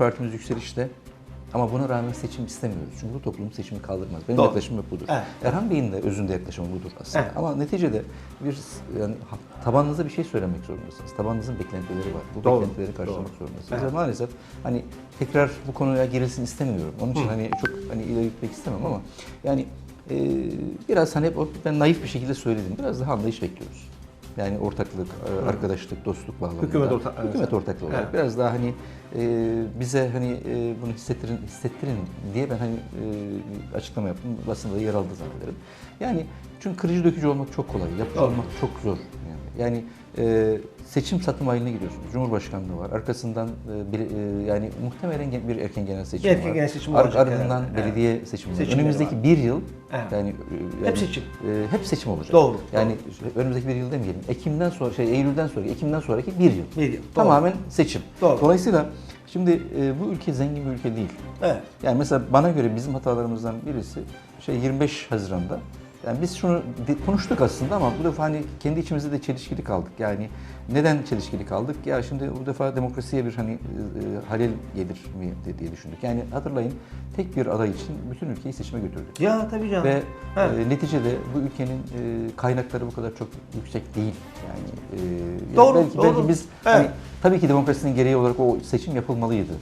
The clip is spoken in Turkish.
Partimiz yükselişte. Ama buna rağmen seçim istemiyoruz. Çünkü bu toplum seçimi kaldırmaz. Benim Doğru. yaklaşımım hep budur. Evet. Erhan Bey'in de özünde yaklaşımı budur aslında. Evet. Ama neticede bir yani tabanınıza bir şey söylemek zorundasınız. Tabanınızın beklentileri var. Bu Doğru. beklentileri karşılamak Doğru. zorundasınız. Evet. Ve maalesef hani tekrar bu konuya girilsin istemiyorum. Onun için hani çok hani ileri gitmek istemem ama yani e, biraz hani ben naif bir şekilde söyledim. Biraz daha anlayış bekliyoruz. Yani ortaklık, e, arkadaşlık, dostluk bağlamında. Hükümet orta- evet. Hükümet ortaklığı olarak. Evet. Biraz daha hani e, bize hani e, bunu hissettirin, hissettirin diye ben hani e, açıklama yaptım. Basında da yer aldı zannederim. Yani çünkü kırıcı dökücü olmak çok kolay. Yapıcı olmak çok zor. Yani, e, seçim satım haline gidiyorsunuz. Cumhurbaşkanlığı var. Arkasından e, bir, e, yani muhtemelen gen- bir erken genel seçim Erken var. genel seçim Ar- olacak Ardından herhalde. belediye seçimi var. Seçimleri Önümüzdeki var. bir yıl Evet. yani, e, yani seçim. e, hep seçim olacak. Doğru, Yani önümüzdeki bir yıl demeyelim. Ekim'den sonra şey Eylül'den sonra Ekim'den sonraki bir yıl. Bir yıl, doğru. Tamamen seçim. Doğru. Dolayısıyla şimdi e, bu ülke zengin bir ülke değil. Evet. Yani mesela bana göre bizim hatalarımızdan birisi şey 25 Haziran'da yani biz şunu konuştuk aslında ama bu defa hani kendi içimizde de çelişkili kaldık. Yani neden çelişkili kaldık? Ya şimdi bu defa demokrasiye bir hani e, e, halel gelir mi diye düşündük. Yani hatırlayın tek bir aday için bütün ülkeyi seçime götürdük. Ya tabii canım. Ve Evet. e, neticede bu ülkenin e, kaynakları bu kadar çok yüksek değil. Yani, e, yani Doğru, belki, doğru. belki biz Evet. hani, tabii ki demokrasinin gereği olarak o seçim yapılmalıydı.